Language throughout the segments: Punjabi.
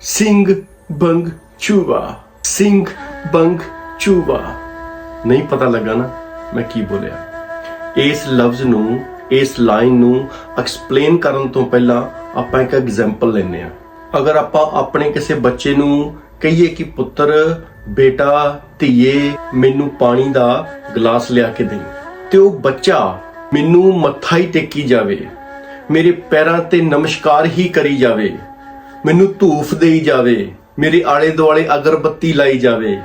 ਸਿੰਘ ਬੰਗ ਚੂਵਾ ਸਿੰਘ ਬੰਗ ਚੂਵਾ ਨਹੀਂ ਪਤਾ ਲੱਗਾ ਨਾ ਮੈਂ ਕੀ ਬੋਲਿਆ। ਇਸ ਲਫ਼ਜ਼ ਨੂੰ, ਇਸ ਲਾਈਨ ਨੂੰ ਐਕਸਪਲੇਨ ਕਰਨ ਤੋਂ ਪਹਿਲਾਂ ਆਪਾਂ ਇੱਕ ਐਗਜ਼ਾਮਪਲ ਲੈਨੇ ਆ ਅਗਰ ਆਪਾਂ ਆਪਣੇ ਕਿਸੇ ਬੱਚੇ ਨੂੰ ਕਹੀਏ ਕਿ ਪੁੱਤਰ, ਬੇਟਾ, ਧੀਏ, ਮੈਨੂੰ ਪਾਣੀ ਦਾ ਗਲਾਸ ਲਿਆ ਕੇ ਦੇ ਤੇ ਉਹ ਬੱਚਾ ਮੈਨੂੰ ਮੱਥਾ ਹੀ ਟੇਕੀ ਜਾਵੇ, ਮੇਰੇ ਪੈਰਾਂ ਤੇ ਨਮਸਕਾਰ ਹੀ ਕਰੀ ਜਾਵੇ ਮੈਨੂੰ ਧੂਫ ਦੇਈ ਜਾਵੇ, ਮੇਰੇ ਆਲੇ ਦੁਆਲੇ ਅਗਰਬੱਤੀ ਲਾਈ ਜਾਵੇ।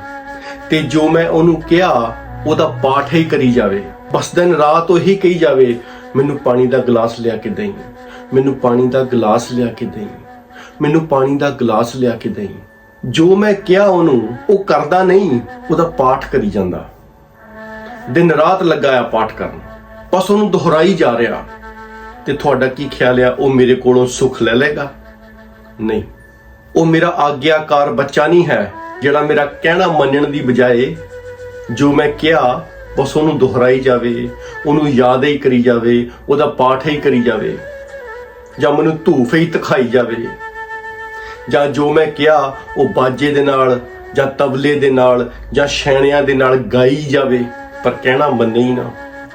ਤੇ ਜੋ ਮੈਂ ਉਹਨੂੰ ਕਿਹਾ, ਉਹਦਾ ਪਾਠ ਹੀ ਕਰੀ ਜਾਵੇ। ਬਸ ਦਿਨ ਰਾਤ ਉਹੀ ਕਹੀ ਜਾਵੇ, ਮੈਨੂੰ ਪਾਣੀ ਦਾ ਗਲਾਸ ਲਿਆ ਕੇ ਦੇਈਂ। ਮੈਨੂੰ ਪਾਣੀ ਦਾ ਗਲਾਸ ਲਿਆ ਕੇ ਦੇਈਂ। ਮੈਨੂੰ ਪਾਣੀ ਦਾ ਗਲਾਸ ਲਿਆ ਕੇ ਦੇਈਂ। ਜੋ ਮੈਂ ਕਿਹਾ ਉਹਨੂੰ, ਉਹ ਕਰਦਾ ਨਹੀਂ, ਉਹਦਾ ਪਾਠ ਕਰੀ ਜਾਂਦਾ। ਦਿਨ ਰਾਤ ਲੱਗਾ ਆ ਪਾਠ ਕਰਨ। ਬਸ ਉਹਨੂੰ ਦੁਹਰਾਈ ਜਾ ਰਿਹਾ। ਤੇ ਤੁਹਾਡਾ ਕੀ ਖਿਆਲ ਆ, ਉਹ ਮੇਰੇ ਕੋਲੋਂ ਸੁੱਖ ਲੈ ਲੇਗਾ ਨਹੀਂ। ਉਹ ਮੇਰਾ ਆਗਿਆਕਾਰ ਬੱਚਾ ਨਹੀਂ ਹੈ, ਜਿਹੜਾ ਮੇਰਾ ਕਹਿਣਾ ਮੰਨਣ ਦੀ ਬਜਾਏ ਜੋ ਮੈਂ ਕਿਹਾ, ਬਸ ਉਹਨੂੰ ਦੁਹਰਾਈ ਜਾਵੇ, ਉਹਨੂੰ ਯਾਦ ਹੀ ਕਰੀ ਜਾਵੇ, ਉਹਦਾ ਪਾਠ ਹੀ ਕਰੀ ਜਾਵੇ, ਜਾਂ ਮੈਨੂੰ ਧੂਫ ਹੀ ਤਖਾਈ ਜਾਵੇ, ਜਾਂ ਜੋ ਮੈਂ ਕਿਹਾ, ਉਹ ਬਾਜੇ ਦੇ ਨਾਲ, ਜਾਂ ਤਬਲੇ ਦੇ ਨਾਲ, ਜਾਂ ਛੈਣਿਆਂ ਦੇ ਨਾਲ ਗਾਈ ਜਾਵੇ, ਪਰ ਕਹਿਣਾ ਮੰਨੇ ਹੀ ਨਾ।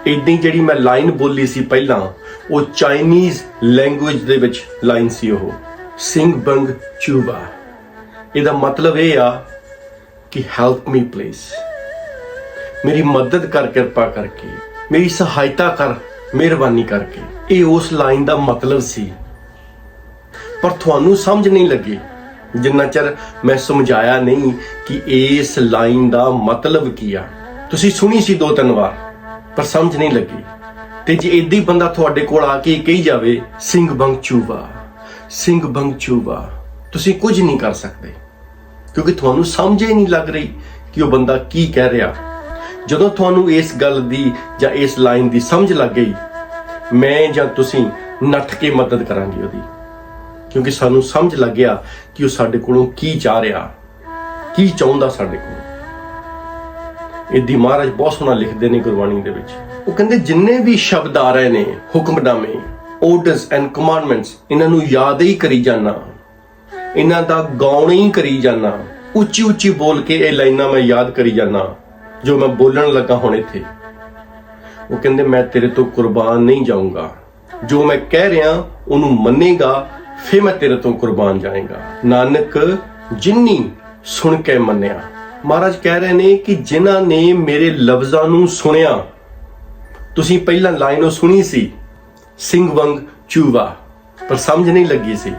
ਇਦਾਂ ਜਿਹੜੀ ਮੈਂ ਲਾਈਨ ਬੋਲੀ ਸੀ ਪਹਿਲਾਂ, ਉਹ ਚਾਈਨੀਜ਼ ਲੈਂਗੁਏਜ ਦੇ ਵਿੱਚ ਲਾਈਨ ਸੀ ਉਹ। ਸਿੰਘ ਬੰਗ ਚੂਬਾ। ਇਹਦਾ ਮਤਲਬ ਇਹ ਆ ਕਿ ਹੈਲਪ ਮੀ ਪਲੀਜ਼ ਮੇਰੀ ਮਦਦ ਕਰ, ਕਿਰਪਾ ਕਰਕੇ। ਮੇਰੀ ਸਹਾਇਤਾ ਕਰ, ਮਿਹਰਬਾਨੀ ਕਰਕੇ। ਇਹ ਉਸ ਲਾਈਨ ਦਾ ਮਤਲਬ ਸੀ। ਪਰ ਤੁਹਾਨੂੰ ਸਮਝ ਨਹੀਂ ਲੱਗੀ। ਜਿੰਨਾ ਚਿਰ ਮੈਂ ਸਮਝਾਇਆ ਨਹੀਂ ਕਿ ਇਸ ਲਾਈਨ ਦਾ ਮਤਲਬ ਕੀ ਆ। ਤੁਸੀਂ ਸੁਣੀ ਸੀ ਦੋ ਤਿੰਨ ਵਾਰ, ਪਰ ਸਮਝ ਨਹੀਂ ਲੱਗੀ। ਤੇ ਜੇ ਇਦਾਂ ਹੀ ਬੰਦਾ ਤੁਹਾਡੇ ਕੋਲ ਆ ਕੇ ਕਹੀ ਜਾਵੇ, ਸਿੰਘ ਬੰਗ ਚੂਬਾ। ਸਿੰਘ ਬੰਗ ਚੂਬਾ, ਤੁਸੀਂ ਕੁਝ ਨਹੀਂ ਕਰ ਸਕਦੇ। ਕਿਉਂਕਿ ਤੁਹਾਨੂੰ ਸਮਝ ਹੀ ਨਹੀਂ ਲੱਗ ਰਹੀ ਕਿ ਉਹ ਬੰਦਾ ਕੀ ਕਹਿ ਰਿਹਾ। ਜਦੋਂ ਤੁਹਾਨੂੰ ਇਸ ਗੱਲ ਦੀ ਜਾਂ ਇਸ ਲਾਈਨ ਦੀ ਸਮਝ ਲੱਗ ਗਈ, ਮੈਂ ਜਾਂ ਤੁਸੀਂ ਨੱਠ ਕੇ ਮਦਦ ਕਰਾਂਗੇ ਉਹਦੀ। ਕਿਉਂਕਿ ਸਾਨੂੰ ਸਮਝ ਲੱਗ ਗਿਆ ਕਿ ਉਹ ਸਾਡੇ ਕੋਲੋਂ ਕੀ ਚਾਹ ਰਿਹਾ, ਕੀ ਚਾਹੁੰਦਾ ਸਾਡੇ ਕੋਲ। ਇਹਦੀ ਮਹਾਰਾਜ ਬਹੁਤ ਸੋਹਣਾ ਲਿਖਦੇ ਨੇ ਗੁਰਬਾਣੀ ਦੇ ਵਿੱਚ। ਉਹ ਕਹਿੰਦੇ, ਜਿੰਨੇ ਵੀ ਸ਼ਬਦ ਆ ਰਹੇ ਨੇ ਹੁਕਮਨਾਮੇ ਆਰਡਰਸ ਐਂਡ ਕਮਾਂਡਮੈਂਟਸ ਇਹਨਾਂ ਨੂੰ ਯਾਦ ਹੀ ਕਰੀ ਜਾਣਾ ਇਹਨਾਂ ਦਾ ਗਾਉਣ ਹੀ ਕਰੀ ਜਾਣਾ ਉੱਚੀ ਉੱਚੀ ਬੋਲ ਕੇ ਇਹ ਲਾਈਨਾਂ ਮੈਂ ਯਾਦ ਕਰੀ ਜਾਣਾ ਜੋ ਮੈਂ ਬੋਲਣ ਲੱਗਾ ਹੁਣ ਇੱਥੇ। ਉਹ ਕਹਿੰਦੇ, ਮੈਂ ਤੇਰੇ ਤੋਂ ਕੁਰਬਾਨ ਨਹੀਂ ਜਾਊਂਗਾ। ਜੋ ਮੈਂ ਕਹਿ ਰਿਹਾ, ਉਹਨੂੰ ਮੰਨੇਗਾ, ਫਿਰ ਮੈਂ ਤੇਰੇ ਤੋਂ ਕੁਰਬਾਨ ਜਾਏਗਾ। ਨਾਨਕ ਜਿੰਨੀ ਸੁਣ ਕੇ ਮੰਨਿਆ। ਮਹਾਰਾਜ ਕਹਿ ਰਹੇ ਨੇ ਕਿ ਜਿਨ੍ਹਾਂ ਨੇ ਮੇਰੇ ਲਫ਼ਜ਼ਾਂ ਨੂੰ ਸੁਣਿਆ, ਤੁਸੀਂ ਪਹਿਲਾਂ ਲਾਈਨ ਉਹ ਸੁਣੀ ਸੀ। ਸਿੰਘ ਵੰਗ ਚੂਵਾ। ਪਰ ਸਮਝ ਨਹੀਂ ਲੱਗੀ ਸੀ।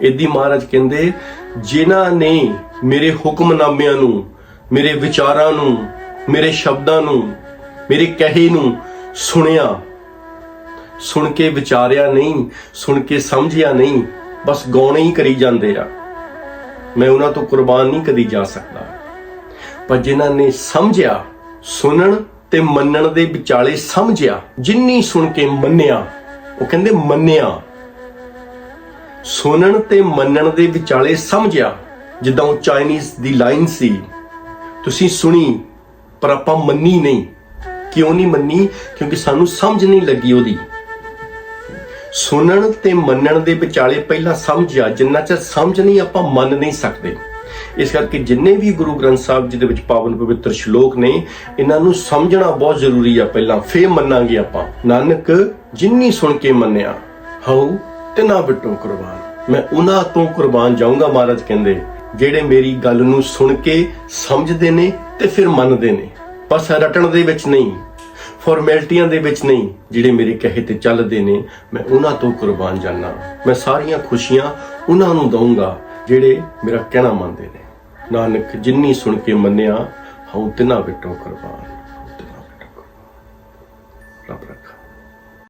ਇਦੀ ਮਹਾਰਾਜ ਕਹਿੰਦੇ, ਜਿਨ੍ਹਾਂ ਨੇ ਮੇਰੇ ਹੁਕਮਨਾਮਿਆਂ ਨੂੰ, ਮੇਰੇ ਵਿਚਾਰਾਂ ਨੂੰ, ਮੇਰੇ ਸ਼ਬਦਾਂ ਨੂੰ, ਮੇਰੇ ਕਹੇ ਨੂੰ ਸੁਣਿਆ, ਸੁਣ ਕੇ ਵਿਚਾਰਿਆ ਨਹੀਂ, ਸੁਣ ਕੇ ਸਮਝਿਆ ਨਹੀਂ, ਬਸ ਗਾਉਣੇ ਹੀ ਕਰੀ ਜਾਂਦੇ ਆ। ਮੈਂ ਉਹਨਾਂ ਤੋਂ ਕੁਰਬਾਨ ਨਹੀਂ ਕਦੀ ਜਾ ਸਕਦਾ। ਪਰ ਜਿਨ੍ਹਾਂ ਨੇ ਸਮਝਿਆ, ਸੁਣਨ ਤੇ ਮੰਨਣ ਦੇ ਵਿਚਾਲੇ ਸਮਝਿਆ। ਜਿੰਨੀ ਸੁਣ ਕੇ ਮੰਨਿਆ, ਉਹ ਕਹਿੰਦੇ ਮੰਨਿਆ। ਸੁਣਨ ਤੇ ਮੰਨਣ ਦੇ ਵਿਚਾਲੇ ਸਮਝਿਆ, ਜਿੱਦਾਂ ਉਹ ਚਾਈਨੀਜ਼ ਦੀ ਲਾਈਨ ਸੀ, ਤੁਸੀਂ ਸੁਣੀ, ਪਰ ਆਪਾਂ ਮੰਨੀ ਨਹੀਂ। ਕਿਉਂ ਨਹੀਂ ਮੰਨੀ? ਕਿਉਂਕਿ ਸਾਨੂੰ ਸਮਝ ਨਹੀਂ ਲੱਗੀ ਉਹਦੀ। ਸੁਣਨ ਤੇ ਮੰਨਣ ਦੇ ਵਿਚਾਲੇ ਪਹਿਲਾਂ ਸਮਝਿਆ, ਜਿੰਨਾ ਚਿਰ ਸਮਝ ਨਹੀਂ ਆਪਾਂ ਮੰਨ ਨਹੀਂ ਸਕਦੇ। ਇਸ ਕਰਕੇ ਜਿੰਨੇ ਵੀ ਗੁਰੂ ਗ੍ਰੰਥ ਸਾਹਿਬ ਜੀ ਦੇ ਵਿੱਚ ਪਾਵਨ ਪਵਿੱਤਰ ਸ਼ਲੋਕ ਨੇ, ਇਹਨਾਂ ਨੂੰ ਸਮਝਣਾ ਬਹੁਤ ਜ਼ਰੂਰੀ ਆ ਪਹਿਲਾਂ, ਫੇਰ ਮੰਨਾਂਗੇ ਆਪਾਂ। ਨਾਨਕ, ਜਿੰਨੀ ਸੁਣ ਕੇ ਮੰਨਿਆ, ਹਉ ਤੇ ਬਿਟੋ ਕੁਰਬਾਨ। ਮੈਂ ਉਹਨਾਂ ਤੋਂ ਕੁਰਬਾਨ ਜਾਊਂਗਾ ਮਹਾਰਾਜ ਕਹਿੰਦੇ, ਜਿਹੜੇ ਮੇਰੀ ਗੱਲ ਨੂੰ ਸੁਣ ਕੇ ਸਮਝਦੇ ਨੇ ਤੇ ਫਿਰ ਮੰਨਦੇ ਨੇ। ਬਸ ਰਟਣ ਦੇ ਵਿੱਚ ਨਹੀਂ ਫਾਰਮੈਲਿਟੀਆਂ ਦੇ ਵਿੱਚ ਨਹੀਂ, ਜਿਹੜੇ ਮੇਰੇ ਕਹੇ ਤੇ ਚੱਲਦੇ ਨੇ, ਮੈਂ ਉਹਨਾਂ ਤੋਂ ਕੁਰਬਾਨ ਜਾਣਾ ਮੈਂ ਸਾਰੀਆਂ ਖੁਸ਼ੀਆਂ ਉਹਨਾਂ ਨੂੰ ਦਊਂਗਾ। ਜਿਹੜੇ ਮੇਰਾ ਕਹਿਣਾ ਮੰਨਦੇ ਨੇ। ਨਾਨਕ ਜਿੰਨੀ ਸੁਣ ਕੇ ਮੰਨਿਆ ਹਉ ਤਿਨਾ ਬਿਟੋ ਕੁਰਬਾਨ।